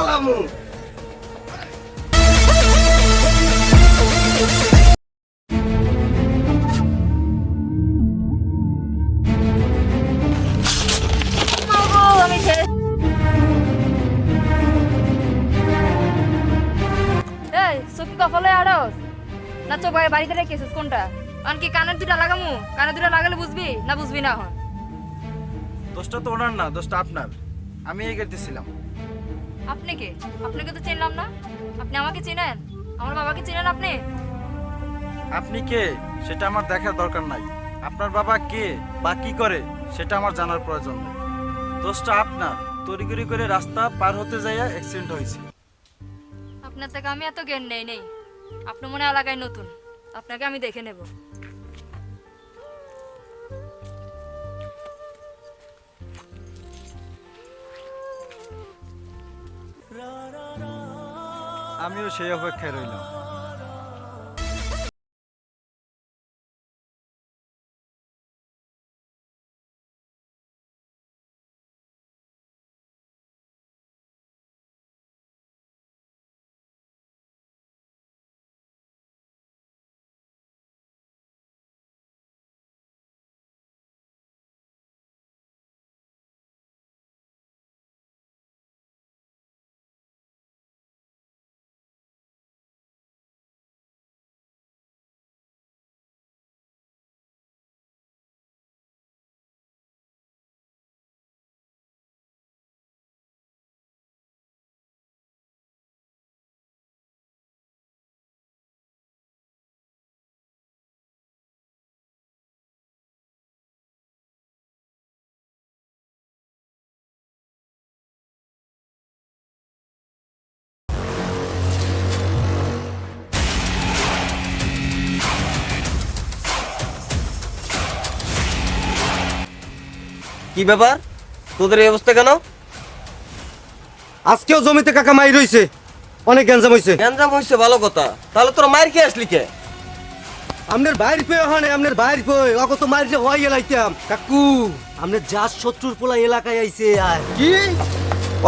পালামু। কপালে আড়স? না বাড়িতে রেখেছিস কোনটা? কারণ কি কানের দুটা লাগামু? কানের দুটা লাগালে বুঝবি না বুঝবি না দোষটা তো ওনার না দোষটা আপনার। আমি এই দিছিলাম আপনি কে আপনাকে তো চিনলাম না। আপনি আমাকে চিনেন? আমার বাবাকে চিনেন আপনি? আপনি কে? সেটা আমার দেখার দরকার নাই। আপনার বাবা কে বা কি করে সেটা আমার জানার প্রয়োজন নেই। দোষটা আপনার। তড়িগড়ি করে রাস্তা পার হতে যাইয়া অ্যাক্সিডেন্ট হয়েছে আপনার থেকে আমি এত জ্ঞান নেই নেই। আপনি মনে এলাকায় নতুন। আপনাকে আমি দেখে নেব। আমিও সেই অপেক্ষায় রইলাম। কি ব্যাপার? তোদের এই অবস্থা কেন? আজকেও জমিতে কাকা মাই রইছে অনেক গ্যাঞ্জাম হইছে। গ্যাঞ্জাম হয়েছে ভালো কথা। তাহলে তোরা মায়ের খেয়ে আসলি কে? আমনের বাইর পেয়ে হয় আমনের বাইর পেয়ে। অত তো মারি হয়ে এলাইতাম। কাকু আমনের যার শত্রুর পোলা এলাকায় আইছে আর। কি?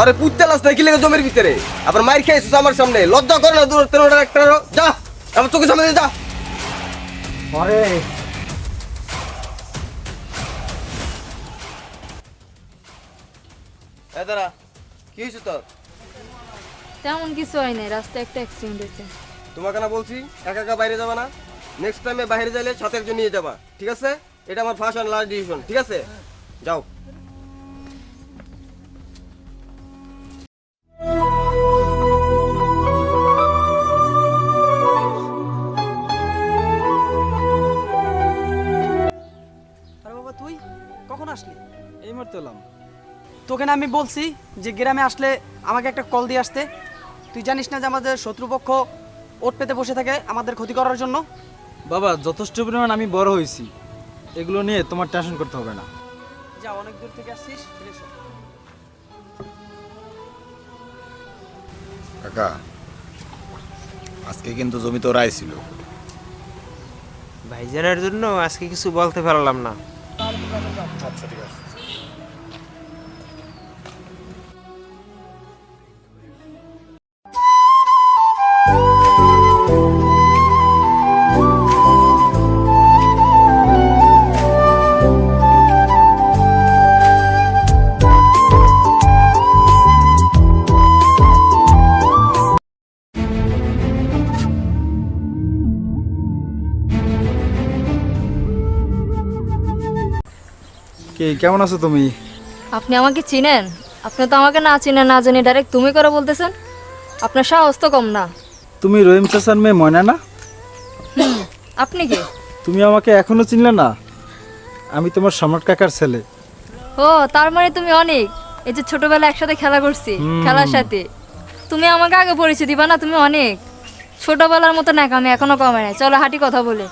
আরে পুত্তে লাস নাকি লেগে জমির ভিতরে? আবার মায়ের খেয়ে আমার সামনে। লজ্জা করে না দূর তেরোটা একটা যা আমার চোখের সামনে যা। পরে এ দাঁড়া কি হয়েছে তোর? তেমন কিছু হয় নাই রাস্তায় একটা অ্যাক্সিডেন্ট হয়েছে। তোমাকে না বলছি একা একা বাইরে যাবা না। নেক্সট টাইমে বাইরে যাইলে সাথে একজন নিয়ে যাবা ঠিক আছে? এটা আমার ফার্স্ট অ্যান্ড লাস্ট ডিসিশন ঠিক আছে? যাও। তোকে না আমি বলছি যে গ্রামে আসলে আমাকে একটা কল দিয়ে আসতে। তুই জানিস না যে আমাদের শত্রুপক্ষ ওট পেতে বসে থাকে আমাদের ক্ষতি করার জন্য? বাবা যথেষ্ট পরিমাণ আমি বড় হয়েছি। এগুলো নিয়ে তোমার টেনশন করতে হবে না। যা অনেক দূর থেকে আসছিস কাকা আজকে কিন্তু জমিতে ওরা আইছিল ভাইজানের জন্য আজকে কিছু বলতে পারলাম না। আচ্ছা ঠিক আছে। কে কেমন আছো তুমি? আপনি আমাকে চিনেন? আপনি তো আমাকে না চিনেন না জানি ডাইরেক্ট তুমি করে বলতেছেন? আপনার সাহস তো কম না। তুমি রহিম চাচার মেয়ে ময়না না? আপনি কি? তুমি আমাকে এখনও চিনলে না? আমি তোমার সম্রাট কাকার ছেলে। ও তার মানে তুমি অনেক। এই যে ছোটবেলা একসাথে খেলা করছি খেলার সাথে। তুমি আমাকে আগে পরিচয় দিবা না তুমি অনেক। ছোটবেলার মতো না আমি এখনও কমে নাই। চলো হাঁটি কথা বলে।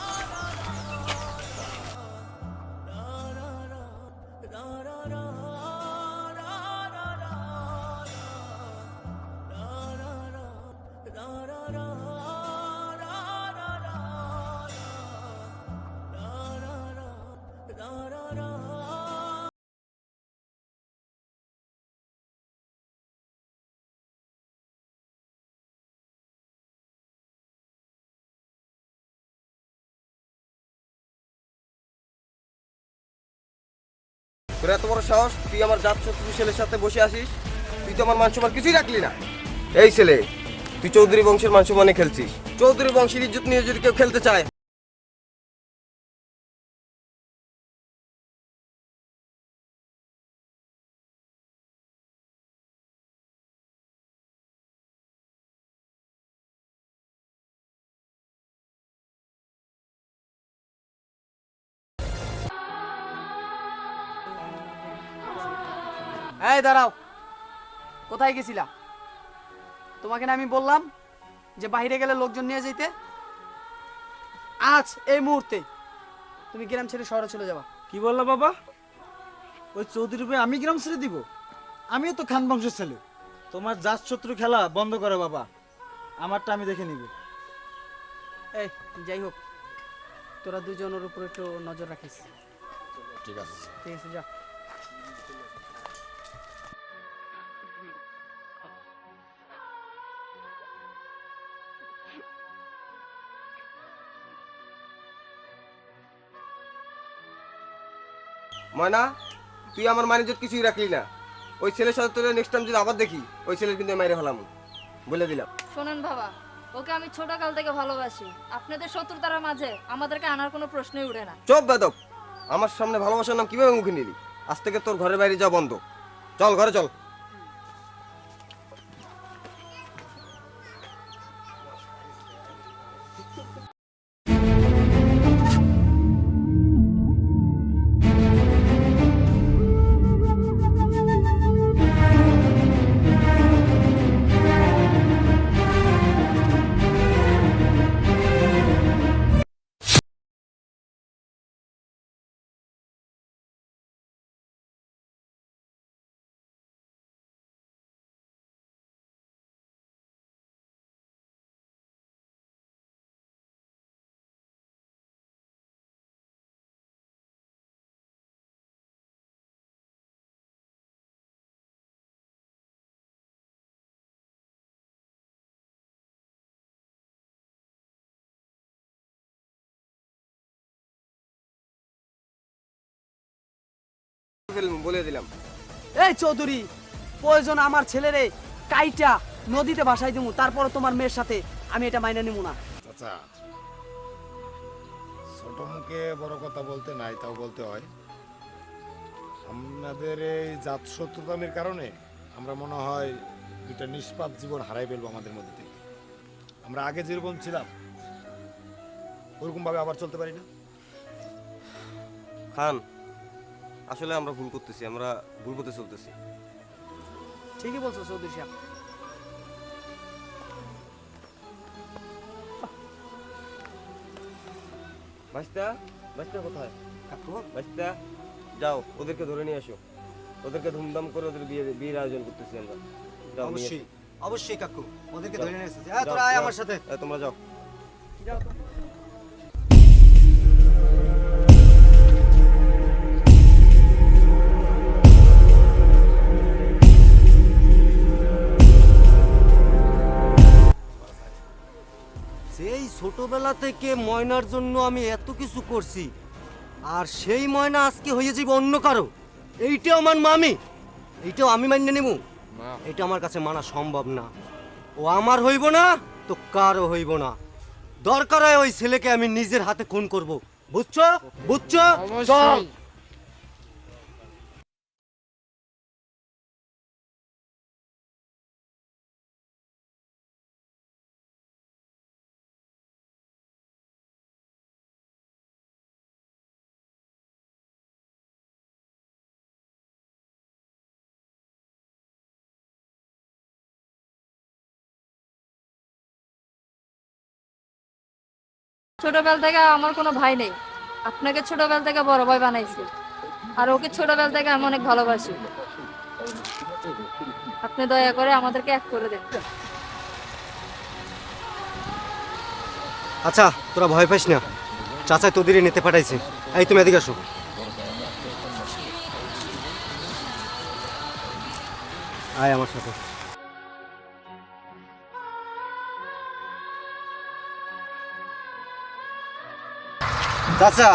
তোর এত বড় সাহস? তুই আমার জাত শত্রু ছেলের সাথে বসে আসিস তুই তো আমার মান সম্মান কিছুই রাখলি না। এই ছেলে, তুই চৌধুরী বংশের মান সম্মানে খেলছিস। চৌধুরী বংশের ইজ্জত নিয়ে যদি কেউ খেলতে চায় এই দাঁড়াও। কোথায় গেছিলা? তোমাকে না আমি বললাম যে বাইরে গেলে লোকজন নিয়ে যেতে আজ এই মুহূর্তে তুমি গ্রাম ছেড়ে শহরে চলে যাবা। কি বললা বাবা? ওই চৌধুরী ভাই আমি গ্রাম ছেড়ে দিব? আমিও তো খান বংশের ছেলে। তোমার জাত শত্রু খেলা বন্ধ করো বাবা। আমারটা আমি দেখে নিব। এই যাই হোক তোরা দুজনের উপর একটু নজর রাখিস। ঠিক আছে। ঠিক আছে যা। ময়না তুই আমার ম্যানেজার কিছুই রাখলি না। ওই ছেলের সাথে তোর নেক্সট টাইম যদি আবার দেখি ওই ছেলের কিন্তু মাইরে হলাম বলে দিলাম। শোনেন বাবা ওকে আমি ছোট কাল থেকে ভালোবাসি। আপনাদের শত্রুতার মাঝে আমাদেরকে আনার কোনো প্রশ্নই উঠে না। চোপ বেদব। আমার সামনে ভালোবাসার নাম কীভাবে মুখে নিলি? আজ থেকে তোর ঘরের বাইরে যা বন্ধ। চল ঘরে চল। ফেলব, বলে দিলাম। এই চৌধুরী প্রয়োজন আমার ছেলেরে কাইটা নদীতে ভাসাই দেবো তারপরে তোমার মেয়ের সাথে আমি এটা মাইনে নিব না। আচ্ছা ছোট মুখে বড় কথা বলতে নাই তাও বলতে হয়। আমাদের এই জাত শত্রুতামের কারণে আমরা মনে হয় দুটা নিষ্পাপ জীবন হারাই ফেলব আমাদের মধ্যে থেকে। আমরা আগে যেরকম ছিলাম ওরকম ভাবে আবার চলতে পারি না। খান আসলে আমরা ভুল করতেছি আমরা ভুল করতে চলতেছি। ঠিকই বলছো চৌধুরী সাহেব ভাইস্তা ভাইস্তা কোথায়? ভাইস্তা যাও ওদেরকে ধরে নিয়ে আসো। ওদেরকে ধুমধাম করে ওদের বিয়ে বিয়ের আয়োজন করতেছি আমরা। যাও, নিয়ে অবশ্যই অবশ্যই কাকু ওদেরকে ধরে নিয়ে এসেছে। যাও, তোরা আয় আমার সাথে। এ, তোমরা যাও। সেই ছোটবেলা থেকে ময়নার জন্য আমি এত কিছু করছি। আর সেই ময়না আজকে হয়ে যাবে অন্য কারও। এইটাও আমার মামি। এইটাও আমি মানিয়ে নেব। এটা আমার কাছে মানা সম্ভব না। ও আমার হইব না তো কারও হইব না। দরকার হয় ওই ছেলেকে আমি নিজের হাতে খুন করব। বুঝছ? বুঝছ? চল। ছোটবেলা থেকে আমার কোনো ভাই নেই। আপনাকে ছোটবেলা থেকে বড় ভাই বানাইছি। আর ওকে ছোটবেলা থেকে আমি অনেক ভালোবাসি। আপনি দয়া করে আমাদেরকে এক করে দেন। আচ্ছা তোরা ভয় পাইস না। চাচাই তোদেরই নিতে পাঠাইছে। এই, তুমি এদিকে আসো। আয় আমার সাথে। চাচা।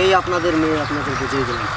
এই আপনাদের মেয়ে আপনাদের বুঝিয়ে দিলাম।